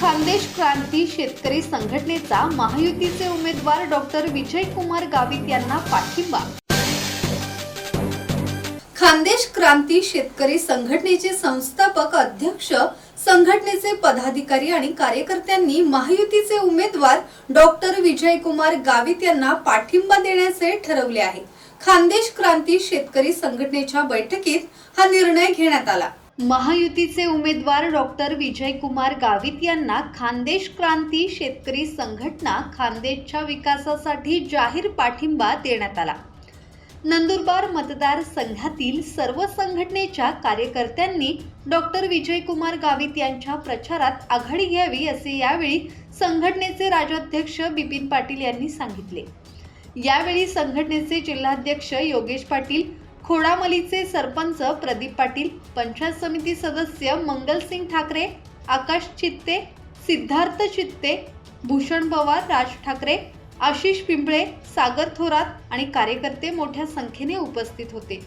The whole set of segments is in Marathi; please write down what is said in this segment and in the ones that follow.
खानदेश क्रांती शेतकरी संघटनेचा महायुतीचे उमेदवार डॉक्टर विजयकुमार गावित यांना पाठिंबा. खानदेश क्रांती शेतकरी संघटनेचे संस्थापक अध्यक्ष संघटनेचे पदाधिकारी आणि कार्यकर्त्यांनी महायुतीचे उमेदवार डॉक्टर विजयकुमार गावित यांना पाठिंबा देण्याचे ठरवले आहे. खानदेश क्रांती शेतकरी संघटनेच्या बैठकीत हा निर्णय घेण्यात आला. महायुतीचे उमेदवार डॉक्टर विजयकुमार गावित यांना खानदेश क्रांती शेतकरी संघटना खानदेशच्या विकासासाठी जाहीर पाठिंबा देण्यात आला. नंदुरबार मतदारसंघातील सर्व संघटनेच्या कार्यकर्त्यांनी डॉक्टर विजयकुमार गावित यांच्या प्रचारात आघाडी घ्यावी असे यावेळी संघटनेचे राज्याध्यक्ष बिपिन पाटील यांनी सांगितले. यावेळी संघटनेचे जिल्हाध्यक्ष योगेश पाटील खोडामलीचे सरपंच प्रदीप पाटील पंचायत समिती सदस्य मंगलसिंग ठाकरे आकाश चित्ते सिद्धार्थ चित्ते भूषण पवार राज ठाकरे आशिष पिंपळे सागर थोरात आणि कार्यकर्ते मोठ्या संख्येने उपस्थित होते.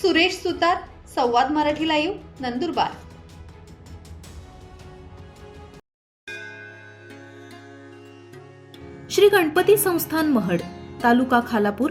सुरेश सुतार संवाद मराठी लाईव्ह नंदुरबार. श्री गणपती संस्थान महड तालुका खालापूर